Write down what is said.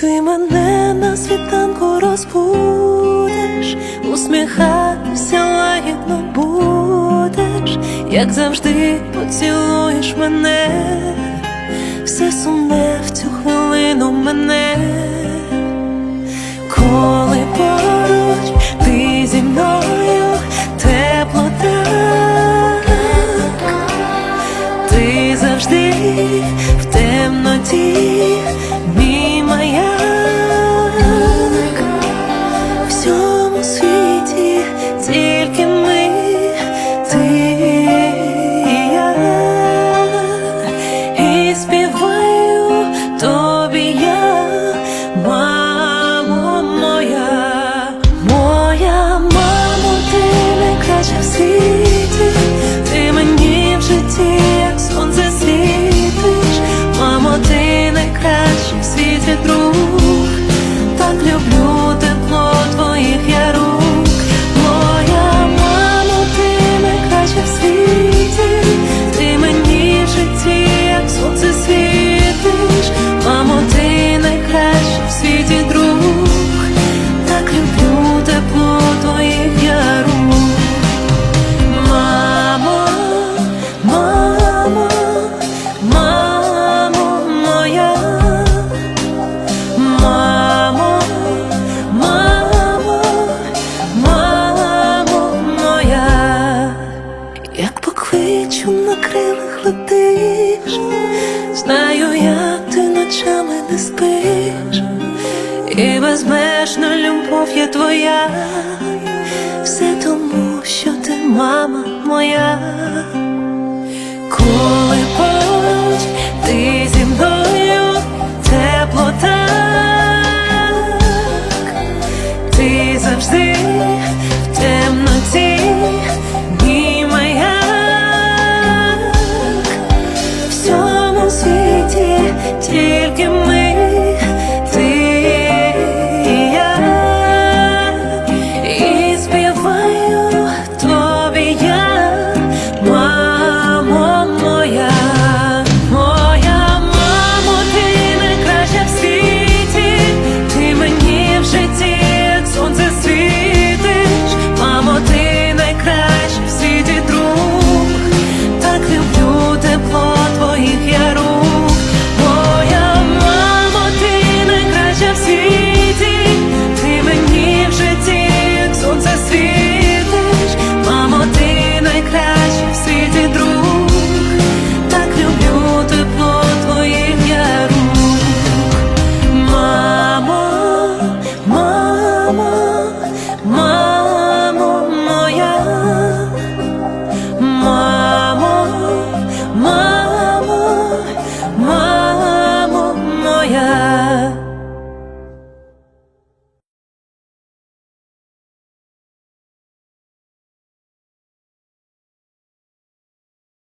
Ти мене на світанку розбудеш, усміхатися лагідно будеш, як завжди поцілуєш мене, все сумне в цю Знаю я, ти ночами не спиш, і безмежна любов є твоя, все тому, що ти мама моя, коли поруч ти зі мною тепло так, ти завжди в темноті.